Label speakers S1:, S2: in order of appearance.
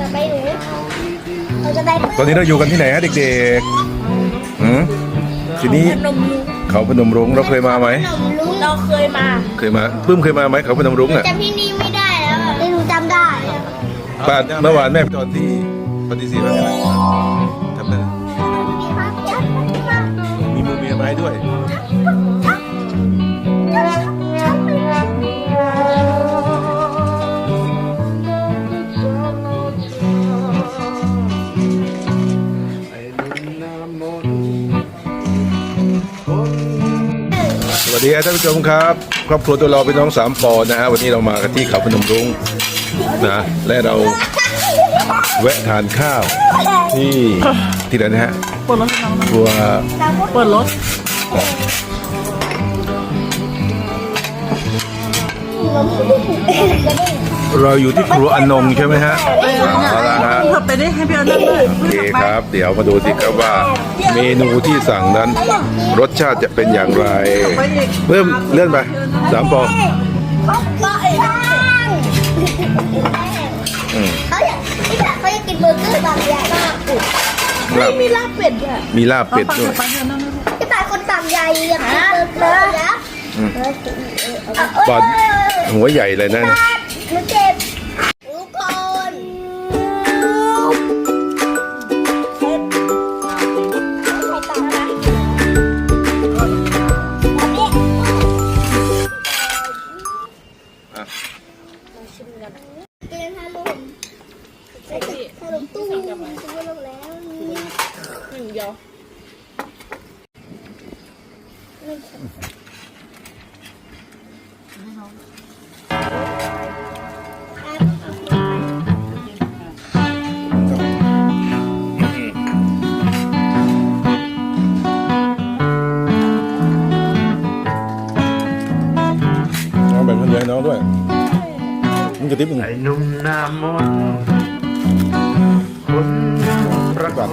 S1: จะไปหนูเราจะไป
S2: ตอนนี้เราอยู่กันที่ไหนฮะเด็กๆหืมทีนี้
S1: นมลุง
S2: เขาพนมรุ้งเราเคยมาไหม
S1: นมลุงเราเคยมา
S2: เคยมาปื้มเคยมาไหมเขาพนมรุ้งอะ
S1: จำที่นี่ไม่ได้แล้วไม่รู้จำได้
S2: ป้าเมื่อวานแม่ตอนที่ปฏิเสธว่าไงนะทำไงมีมือมีไม้ด้วย วัสดีครับท่านผู้ชมครับ ครอบครัวตัวเราเป็นน้องสามปอนะฮะวันนี้เรามากันที่เขาพนมรุ้งนะและเราแวะทานข้าวที่ที่ไหนนะฮะ
S3: เปิดรถให้น้องนะ
S2: ครัว
S3: เปิดรถ
S2: เราอยู่ที่ครัวอนงใช่ไหมฮะเอาละฮะ
S3: เปิดไปได้ให้พี่เอานั่งด้วย
S2: โอเคครับ เดี๋ยวมาดูสิครับว่า เมนูที่สั่งนั้น รสชาติจะเป็นอย่างไร
S3: ไปอีก
S2: เพิ่มเลื่อนไปสามปอ
S1: เขาก็เอง
S2: อืม
S1: เขาอยากเขาอยากกินเบอร์เกอร์บางอย่างมาก
S2: ลาบ
S1: มีลาบเป็ดด้วย
S2: มีลาบเป็ด
S3: ปัง
S2: ด้วย
S3: ปังเดินนั่งด้วย
S1: พี่ตายคนต่างใหญ่อยากกินเบอร์เกอร์นะ
S2: อืมปอดหัวใหญ่เลยนะ
S1: หนูเจ็บทุกคนใครต่างนะแบบนี้
S2: อะ
S1: เกมฮารุมฮารุมตู้ซื้ลงแล้ว
S3: หนึ่งเดียว
S2: ด้วยมึงจะติ๊บหนึ่ง
S4: ไอ้นุ่มหน้ามนคนรั
S2: ก
S4: แบบ